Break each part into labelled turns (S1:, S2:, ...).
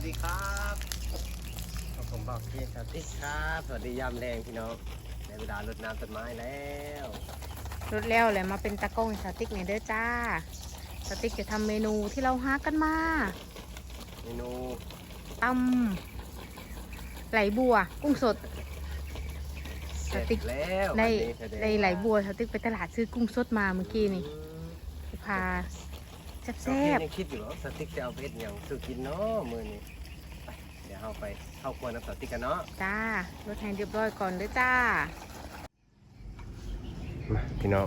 S1: วัสดีครับผมบอกเพียงสวัสดีครับ สวัสดียามแรงพี่น้องในเวลารดน้ำต้นไม้แล้ว
S2: รถแล้วเลยมาเป็นตะกร้งสติ๊กเนี่ยเด้อจ้า สติ๊กจะทำเมนูที่เราหากันมา
S1: เมนู
S2: ตำไหลบัว กุ้งสด
S1: เสร็จ
S2: สติ๊ก
S1: แล้ว
S2: ได้
S1: วันนี้แสง
S2: ได้ไหลบัวสติ๊กไปตลาดซื้อกุ้งสดมาเมื่อกี้นี่
S1: อืม
S2: ไปพา แเราซ่บ
S1: ยังคิดอยู่ว่าสติ๊กจะเอาเพชรอย่างสุกินเนาะมือนี้ไปเดี๋ยวเราไปเข้าครัวน้ำสติ๊กกันเนาะ
S2: ๆจ้ารถแทงเรียบร้อยก่อนเด้อจ้า
S1: มาพี่น้อง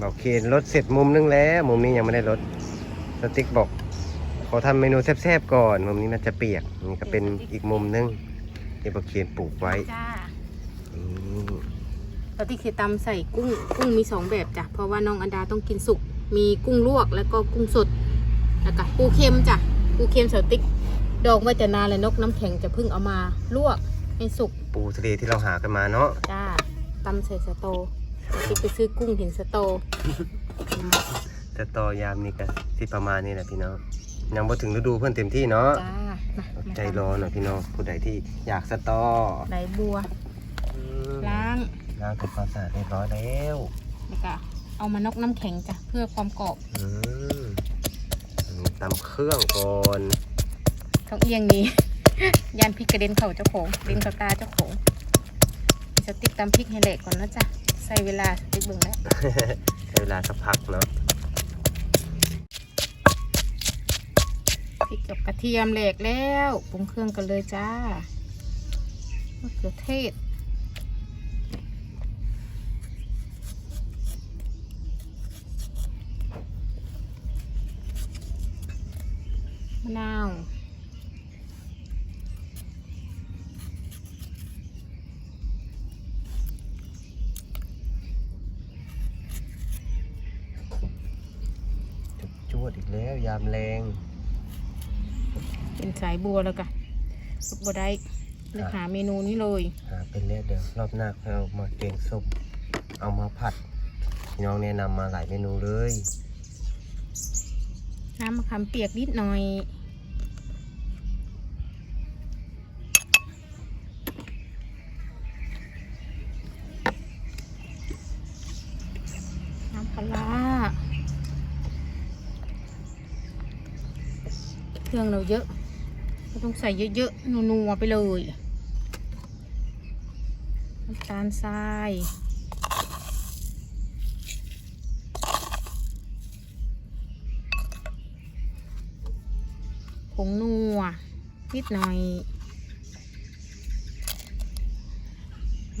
S1: บอกเคนรถเสร็จมุมนึงแล้ว มุมนี้ยังไม่ได้รถสติ๊กบอกขอทำเมนูแซ่บๆก่อน มุมนี้มันจะเปียกนี่ก็เป็นอีกมุมนึงที่บอกเคนปลูกไว้
S2: จ้า
S1: อืม
S2: สติ๊กคือตำใส่กุ้งกุ้งมีสองแบบจ้ะเพราะว่าน้องอันดาต้องกินสุกมีกุ้งลวกแล้วก็กุ้งสด แล้วก็ปูเค็มจ้ะปูเค็มสติ๊กดองไว้แต่นานเลยนกน้ำแข็งจะเพิ่งเอามาลวกให้สุก
S1: ปูทะเลที่เราหากันมาเนาะ
S2: จ้าตำใส่สโตสติ๊กไปซื้อกุ้งเห็นสโต
S1: แต่ต่อยามนี้ก็สิประมาณนี้แหละพี่น้องยังบ่ถึงฤดูเพื่อนเต็มที่เนาะ
S2: จ้ามามา
S1: ใจรอหน่อยพี่น้องผู้ใดที่อยากสตอ
S2: ไหลบัว
S1: อืม
S2: ล้าง
S1: ล้างทำความสะอาดเรียบร้อยแล้ว
S2: แล้วก็เอามานอกน้ำแข็งจ้ะเพื่อความกรอบ
S1: อืมอันนี้ ตำเครื่องก่อน
S2: ต้องเอียงนี้ ยานพริกกระเด็นเข่าเจ้าของเด็นเข่าตาเจ้าของสติ๊กตำพริกให้เละก่อนนะจ๊ะใส่เวลาสติ๊กเบิ่งแล้ว
S1: ใช้เวลาสักพักเนาะ
S2: พริกกับกระเทียมแหลกแล้วปรุงเครื่องกันเลยจ้ามะเขือเทศะนาว
S1: จวดอีกแล้ว ยามแรง
S2: เป็นสายบัวแล้วกันสุบัวได้เลยหาเมนูนี้เลย
S1: หาเป็นแล้วเดี๋ยวรอบหน้าเรามาเกงส้มเอามาผัดพี่น้องแนะนำมาหลายเมนูเลย
S2: น้ำมะขามเปียกนิดหน่อย เครื่องเราเยอะก็ต้องใส่เยอะๆนัวๆไปเลยน้ำตาลทรายผงนัวนิดหน่อย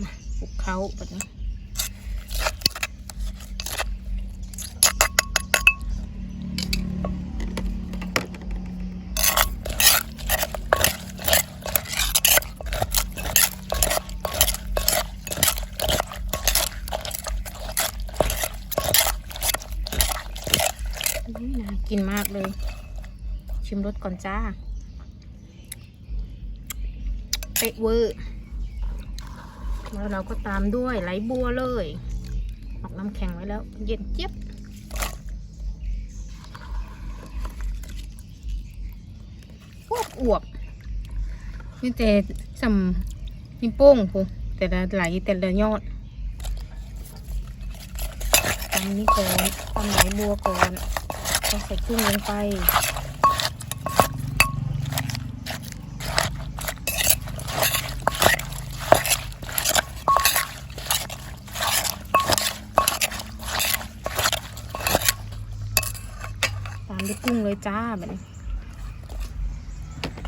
S2: มาคลุกเขาแบบนี้อุ๊ยน่ากินมากเลย ชิมรสก่อนจ้าเป๊ะเวอร์แล้วเราก็ตามด้วยไหลบัวเลย ออกน้ำแข็งไว้แล้ว เย็นเจี๊ยบอวบอวบนี่แต่สัมนิ้วโป้งพูแต่ละไหลแต่ละยอดตำนี้ก่อนตำไหลบัวก่อนก็ใส่กุ้งลงไป ตามด้วย กุ้งเลยจ้าแบบนี้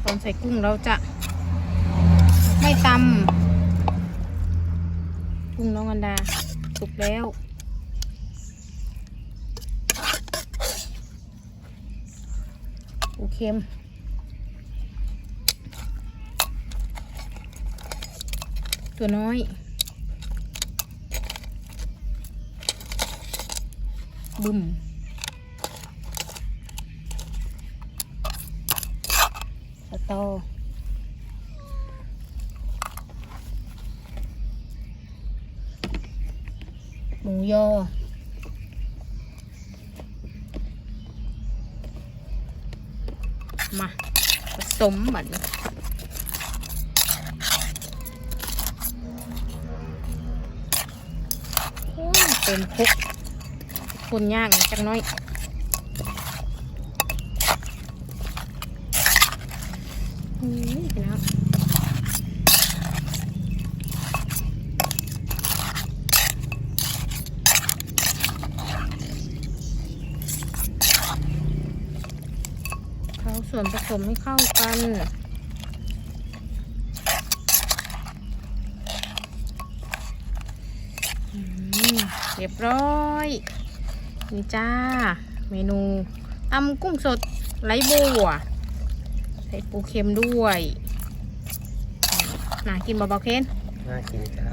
S2: ตอนใส่กุ้งเราจะไม่ตำกุ้งน้องอันดาสุกแล้วปูเค็มตัวน้อย บึ้ม สตอหมูยอมาผสมบัดนี้โอ้ยเต็มคุกคนย่างจักหน้อยอืมพี่น้องเขาส่วนผส มให้เข้ากันอืมเรียบร้อย นี่จ้า เมนูตำกุ้งสดไร้บัวใส่ปูเค็มด้วยน่ากินเบาๆเคน
S1: น่ากินจ้า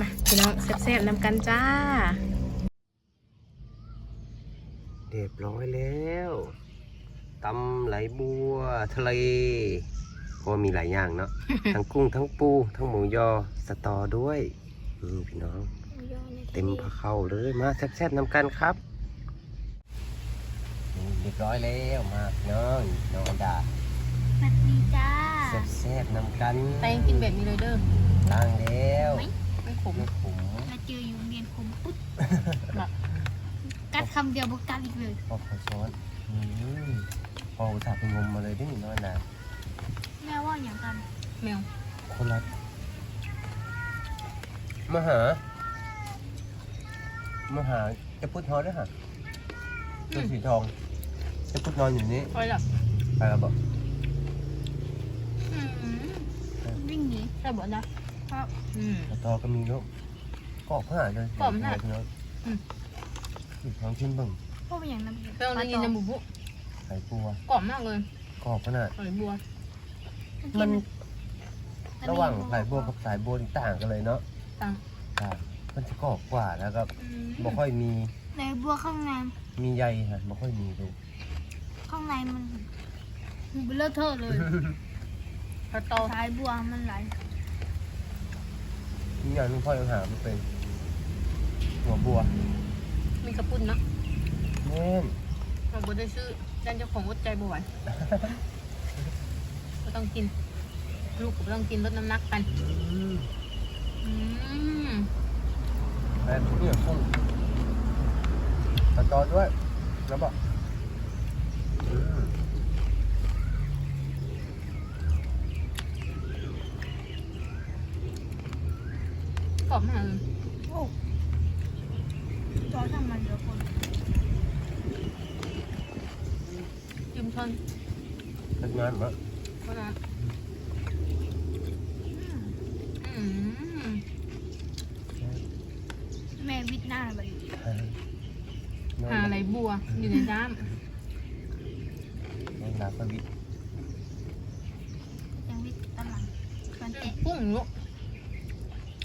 S2: มาพี่น้องแซ่บๆนำกันจ้า
S1: เรียบร้อยแล้ว ตำไหลบัว ทะเลเพราะว่ามีหลายอย่างเนาะ ทั้งกุ้งทั้งปู ทั้งหมูยอ สตอด้วยอืมพี่น้อง เต็มพะเข้าเลยมาแซ่บๆนำกันครับนี่เรียบร้อยแล้วมาพี่น้องน้องอันดา
S3: สวัสดีจ้า
S1: แซ่บๆนำกัน
S2: แตงกินแบบนี้เลยเด้อ
S1: ล้างแล้ว
S2: ไม่ขม
S1: ไม่ขม
S3: มาเจออยู่โรงเรียนคมปุ๊บ
S2: แบบ
S3: กัดคำเดียวบอกกัดอีกเลย
S1: พอขอช้อนอืม พออุตส่าห์ไปงมมาเลยด้วยน้อยนะ
S3: แม่ว่าอย่างกัน
S2: แมว
S1: คนละมาหา มาหาจะพุทธอด้วยฮะตัวสีทองจะพุทธนอนอยู่นี่
S2: คอยหลับ
S1: ไปแล้วบอก
S3: วิ่งหนี
S2: ใช่บ่นะ
S3: เพราะ
S2: อืม
S1: สตอก็มีลูกกรอบขนาดเลย
S2: กรอบมาก
S1: พี่น้อง
S2: อืม
S1: สีทองชิ้นเบิ่ง
S3: พวกเป็นอย่างนั้น
S2: เพิ่งได้ยินในหมูบุ
S1: ไข่ปัว
S2: กรอบมากเลย
S1: กรอบขนาด
S2: หอยบัว
S1: มันระหว่างสายบัวกับสายบัวนี่ต่างกันเลยเนาะ
S2: ต่าง
S1: ต่างมันจะกรอบกว่าแล้วก็
S2: อืม
S1: บ่ค่อยมี
S3: ในบัวข้างใน
S1: มีใยฮะบ่ค่อยมีดู
S3: ข้างในมันมันเบลอเทอะเลย
S2: พอโต
S3: สายบัวมันไหล
S1: มีอย่างหนึงพ่อยังหาไม่เป็นหัวบัว
S2: มีกระปุ่นเนาะ
S1: แน่น
S2: เราบ่ได้ซื้อด้านเจ้าของอดใจบ่ไหวก็ต้องกิน ลูกก็ต้องกินลดน้ำหนักกัน
S1: อืม
S2: อืม
S1: แบบนี้กุ้งตะตอด้วยแล้วบอกอืม
S2: กรอบมากเลย
S3: โอ้จอทำมันเดี๋ยวคน
S2: จิ้มช้อน
S1: ทำงานมั้ย
S2: ก็นะอืม
S3: แม่วิทย์หน้าไป
S2: หาอะไรบัวอยู่ในน้
S1: น้องดาก็วิทย์
S3: ยังวิทย์ตลังกันำเตะ
S2: กุ้งลูก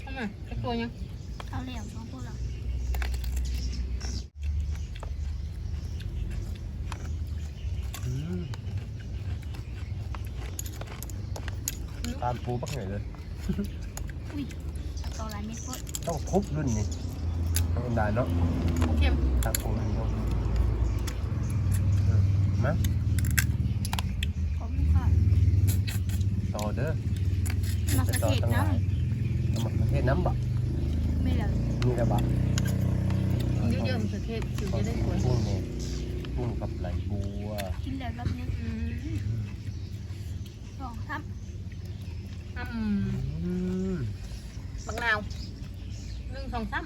S2: ทำไมไอ้ตัวยัง
S3: เขาเหลี่ยมของพวกเรา
S1: อืม ตามปูปักหน่อยเลย
S3: อุ้ยต่อหลายเม็ดโคตร
S1: ต้องทุบรุ่นนี้ธรรมดาเนาะ
S2: เค็ม
S1: ตามปูรุ่นนี้ต้องทุบเออมา
S3: ขอบคุณค่ะ
S1: ต่อเด้อ
S3: มาประเทศน้
S1: เอามาประเทศน้ำบะำ
S3: ไม่เลย
S1: นี่ระบะ
S2: เยอะๆมันจะเค็มผิวจะได้สวย
S1: กุ้งเนี่ยกุ้งกับไหลบัว
S3: กินแล้วรอบนี้
S2: อืม
S3: สองทับ
S2: อืม
S1: อืม
S2: บักนาวหนึ่งสองสาม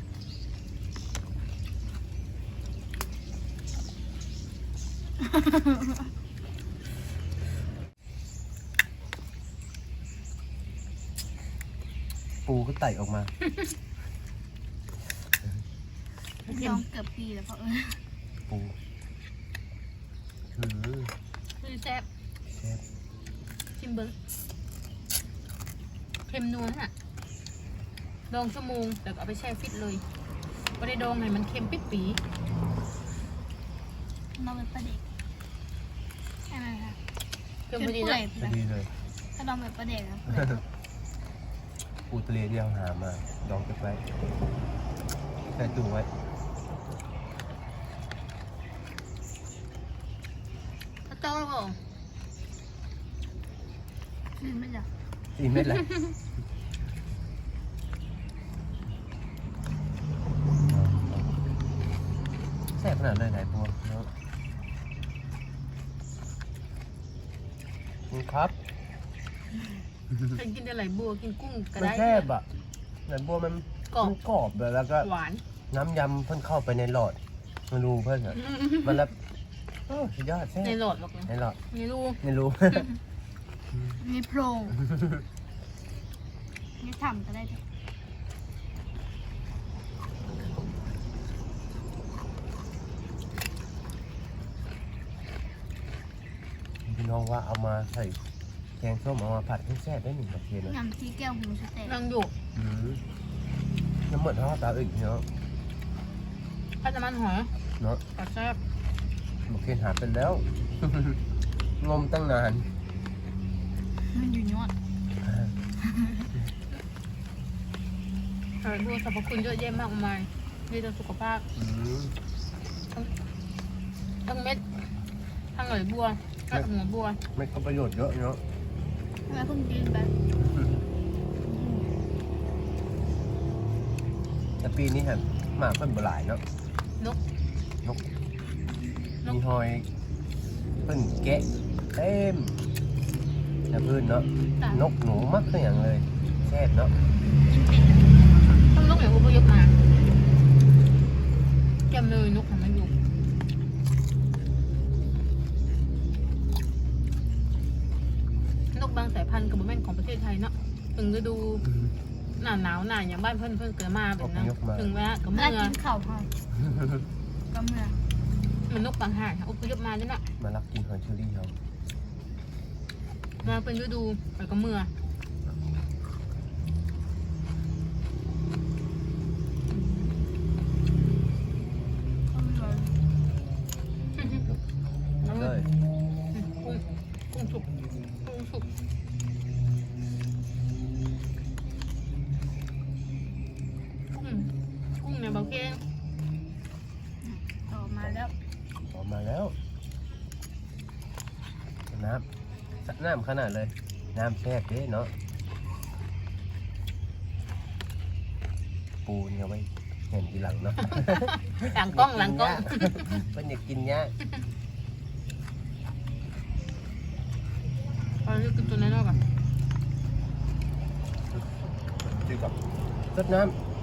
S1: ปูก็ไต่ออกมา
S3: ลองเกือบปีแล้วเพราะเออ
S1: ปูอืม
S2: คือแซ่บ
S1: แซ่บ
S2: ชิมเบิ้งเค็มนัวน่ะดองชั่วโมงแต่ก็เอาไปแช่ฟิตเลยไม่ได้ดองให้มันเค็มปิดปี
S3: เราเป็นประเด็กใช่ไหมคะ
S2: เค็ม
S3: จ
S2: พอนดี
S3: เปื่อ
S2: นะ
S3: ย
S1: พอดีเลย
S3: ถ้าเราเป็นประเด็กนะ
S1: ปูทะเลที่เราหามาดองเก็บไว้ใส่ตู้ไว้
S2: ถ้าโตแล้วก็
S3: คือไม่จ้ะ
S1: สี่เม็ดเลยแซ่บขนาดเลยไหนพวกเนาะนี่ ครับ
S4: ใครกินได้ไหลบัวกินกุ้งก็
S1: มัน
S4: ได้
S1: แซ่บอะไหนบัวมัน
S4: กรอบ
S1: มันกรอบเลยแล้วก็
S4: หวาน
S1: น้ำยำเพิ่นเข้าไปในหลอดมาดูเพิ่นอะมันแล้วโอ้สุดยอดแซ่บ
S4: ในโหลดหรอกนะ
S1: ในหลอด
S4: ในรู
S1: ไม่รู้
S3: มีโพรงนี่ทำก็ได้จ้ะ
S1: พี่ น้องว่าเอามาใส่แกงส้มเอามาผัดให้แซ่บได้หนึ่งนาทีนะ
S3: ยำที่แก้วหูสเต็ก
S4: นั่งอยู่
S1: อืมน้ำมันทอดตาอึ่งเนาะ
S4: พัดน้ำมันหอย
S1: เนาะ
S4: กระแซ่บ
S1: บอกเคนหาเป็นแล้ว งมตั้งนาน
S3: มันอยู่ยอด
S4: เออดูสรรพคุณเยอะแยะมากมายดีต่อสุขภาพ
S1: อืม
S4: ทั้งเม็ดทั้งไหลบัว ทั้งหัวบัว
S1: ไม่ก็ประโยชน์เยอะเนาะ
S3: ทำไมเพิ่งกินไป
S1: แต่ปีนี้ฮะหมาเพิ่นบ่หลายเนาะ
S4: นก
S1: นก
S4: นก
S1: มีหอยเพิ่นแกะเต็มแต่พื้นเนาะ
S4: จ้ะ
S1: นกหนูมักตัวอย่างเลยแซ่บเนาะ
S3: กินเป็ด
S4: ต้องนกอย่างอุปยกมาแกมเลยนก กบางสายพันธุ์กับแม่นของประเทศไทยเนาะถึงฤดูหน้าหนาวหน้าอย่างบ้านเพื่อนเพื่อนเกิดมาแบบนั้นถึงแวะกับ
S3: เมื่
S4: เมื่
S3: อ
S4: อ
S3: กินข้าวพอก็เมื่อ
S4: มันนกบางหางอุปยกมาด้วยนะ
S1: มารับกินหอยเชอรี่เขา
S4: มาเป็นฤดูไปกับเมื่อ
S3: เก้ต่อมาแล้ว
S1: ออกมาแล้ว น้ำสระน้ำขนาดเลย น้ำแซ่บเด้เนาะ ปูนี่เอาไว้เห็นทีหลังเนาะ
S4: หลังกล้องหลังกล้อง
S1: เป็นอยากกินเนี้ย
S4: เอาเรียกกินตัวน้อยๆก่อน
S1: จืดกับรดน้
S4: น้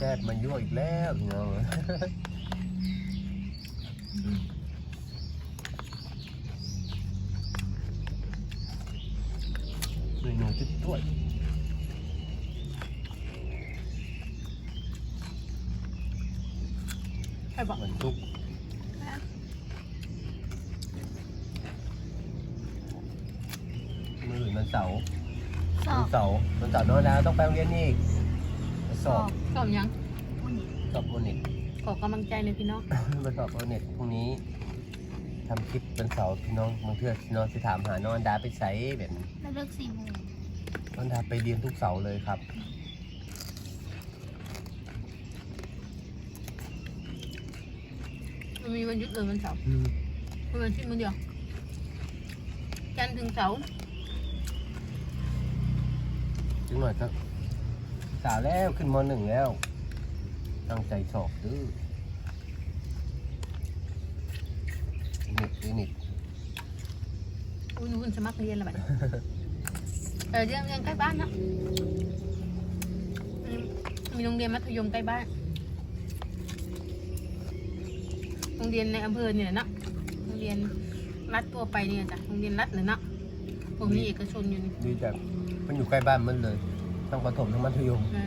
S1: แนวแซ่บมันยั่วอีกแล้วพี่น้องเมนูจุดต้วย
S4: ใช่ปะ
S1: มันทุกมือมันเสาร์
S3: สอ
S1: วันเสาร์วันเสาร์น้องดาวต้องไปโรงเรียนอีก สอบ
S4: ชอบยัง
S3: อุ่น
S1: สอบโอเน็ต
S4: ขอกำลังใจในอยพี่น้อง
S1: ไปสอบโอเน็ตพรุ่งนี้ทำคลิปเป็นเสาร์พี่น้องบางเทื่อพี่น้องจะถามหาน้องอันดาไปใส่แบบ
S3: แล้วเลิกสี่โมง
S1: น้องอันดาไปเรียนทุกเสาร์เลยครับ
S4: มันมีวันหยุดเลยวันเสาร์เป็นวันที่มือเดียวจันทร์ถึงเสาร์
S1: จึงหน่อยครับ สาวแล้วขึ้นมหนึ่งแล้ว ตั้งใจสอบดื้อนิดนิด
S4: อุ้ยหนูเพิ่งสมัครเรียนแล้วบัดนี้เออเรียนเรียนใกล้บ้านเนอะอืมมีโรงเรียนมัธยมใกล้บ้าน โรงเรียนในอำเภอเนี่ยแหละเนาะ โรงเรียนรัฐตัวไปเนี่ยจ้ะ โรงเรียนรัฐเลยเนาะผมมีเอกชนอยู่นี่
S1: ดีจังมันอยู่ใกล้บ้านมันเลย ทั้งประถมทั้งมัธยม
S4: นะ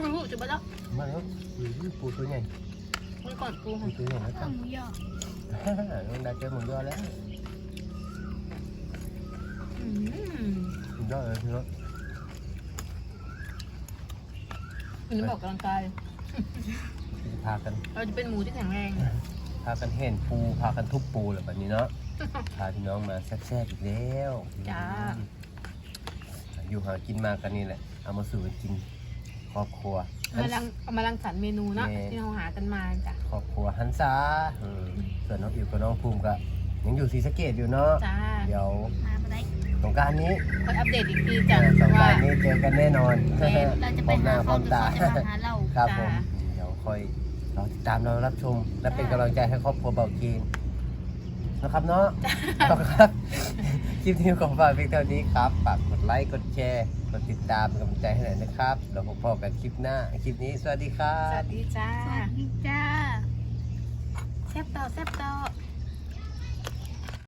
S4: ไม่รู้จะไปแล้ว
S1: มาแล้วอื้อปูตัวใหญ่
S4: มันก่อนกู
S1: ปูตัวใหญ่นะ
S3: เพิ่
S1: จ๊ะ
S3: มหมูยอ
S1: น้องดาเจอหมึงยอดแล้ว
S4: อืม
S1: หมึงยอดเลยพี่น้อง
S4: บอกกำลังกาย
S1: พากัน
S2: เราจะเป็นหมูที่แข็งแรง
S1: พากันเห็นปูพากันทุบปูอะไรแบบนี้เนาะ พาพี่น้องมาแซ่บๆอีกแล้ว
S2: จ้า
S1: อยู่หากินมากันนี่แหละ เอามาสู่กันกินครอบครัว
S2: เอามาลังเอามาลังสรรค์เมนูเนาะ
S1: แม่
S2: ที่เราหากันมาจ้ะ
S1: ครอบครัวหันษาอืมส่วนน้องอิ๋วกับน้องภูมิก็ยังอยู่ศรีสะเกดอยู่เนาะ
S2: จ้า
S1: เดี๋ยว
S3: มาไปได้
S1: สงกรารนี้
S2: คอยอัปเดตอีกที
S1: เอ
S2: จ้ะ
S1: อสงก
S2: ว่า
S1: รารนี้เจอกันแน่นอน
S2: แม่
S3: เราจะ
S1: พ
S3: ไป
S1: ร้อมห
S3: หา
S1: น้าพร้
S3: เขา
S1: อม
S3: หรือ
S1: ตา
S3: เขาจะมาหาเรา
S1: ครับผม
S2: จ้า
S1: เดี๋ยวคอยเรา ติดตามเรารับชม และเป็นกำลังใจให้ครอบครัวเบาเกนนะครับเนาะครับ คลิปนี้ขอฝากเพียงเท่านี้ครับฝากกดไลค์ กดแชร์ กดติดตามเป็นกำลังใจให้หน่อยนะครับ เราพบกันคลิปหน้า คลิปนี้สวัสดีครั
S2: ส
S1: บ
S2: วัสดีจ้า
S3: สวัสดีจ้า
S2: แซ่บต่อแซ่บต่อ